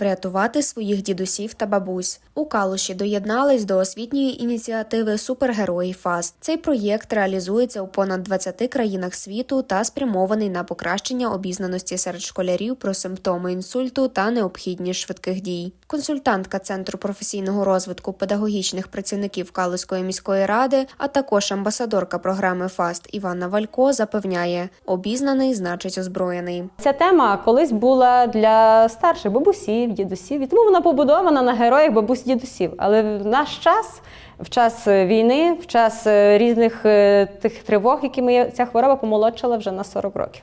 врятувати своїх дідусів та бабусь. У Калуші доєднались до освітньої ініціативи Супергерої ФАСТ. Цей проєкт реалізується у понад 20 країнах світу та спрямований на покращення обізнаності серед школярів про симптоми інсульту та необхідність швидких дій. Консультантка Центру професійного розвитку педагогічних працівників Калуської міської ради, а також амбасадорка програми ФАСТ Іванна Валько запевняє: обізнаний значить озброєний. Ця тема колись була для старших бабусів, дідусів, і тому вона побудована на героях бабусь дідусів. Але в наш час, в час е, війни, в час е, різних е, тих тривог, якими є, ця хвороба помолодшала вже на 40 років.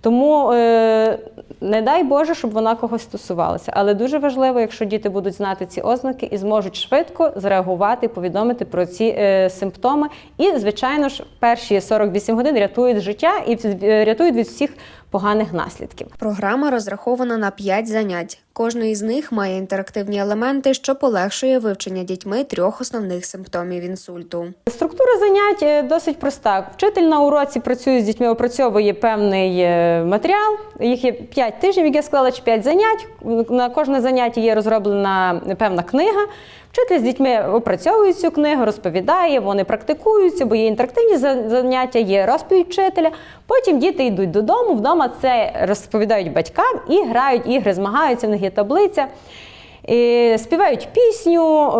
Тому е, не дай Боже, щоб вона когось стосувалася. Але дуже важливо, якщо діти будуть знати ці ознаки і зможуть швидко зреагувати, повідомити про ці е, симптоми. І, звичайно ж, перші 48 годин рятують життя і е, рятують від всіх поганих наслідків. Програма розрахована на 5 занять. Кожний з них має інтерактивні елементи, що полегшує вивчення дітьми трьох основних симптомів інсульту. Структура занять е, досить проста. Вчитель на уроці працює з дітьми, опрацьовує певний е, матеріал. Їх є 5 тижнів, як я сказала, чи 5 занять. На кожне заняття є розроблена певна книга. Вчитель з дітьми опрацьовує цю книгу, розповідає, вони практикуються, бо є інтерактивні заняття, є розповідь вчителя. Потім діти йдуть додому, вдома це розповідають батькам і грають ігри, змагаються, в них є таблиця. І співають пісню,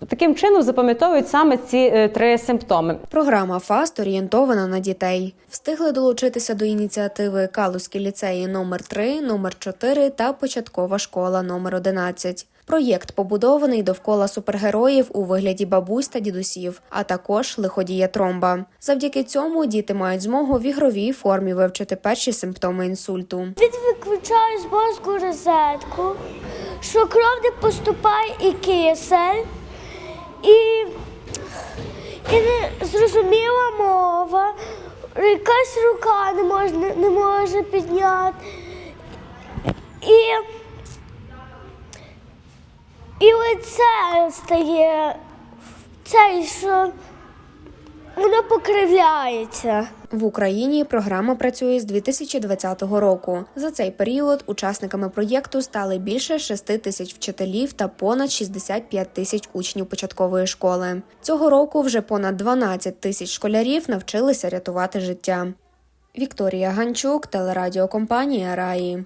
е, таким чином запам'ятовують саме ці е, три симптоми. Програма ФАСТ орієнтована на дітей. Встигли долучитися до ініціативи Калузькі ліцеї номер 3 номер 4 та початкова школа номер 11. Проєкт побудований довкола супергероїв у вигляді бабусь та дідусів, а також лиходія тромба. Завдяки цьому діти мають змогу в ігровій формі вивчити перші симптоми інсульту. Він виключає з мозку розетку, що кров не поступає і кисель, і, і незрозуміла мова, якась рука не може, не може підняти. І, і лице стає це, що воно покривляється. В Україні програма працює з 2020 року. За цей період учасниками проєкту стали більше 6 тисяч вчителів та понад 65 тисяч учнів початкової школи. Цього року вже понад 12 тисяч школярів навчилися рятувати життя. Вікторія Ганчук, телерадіокомпанія Раї.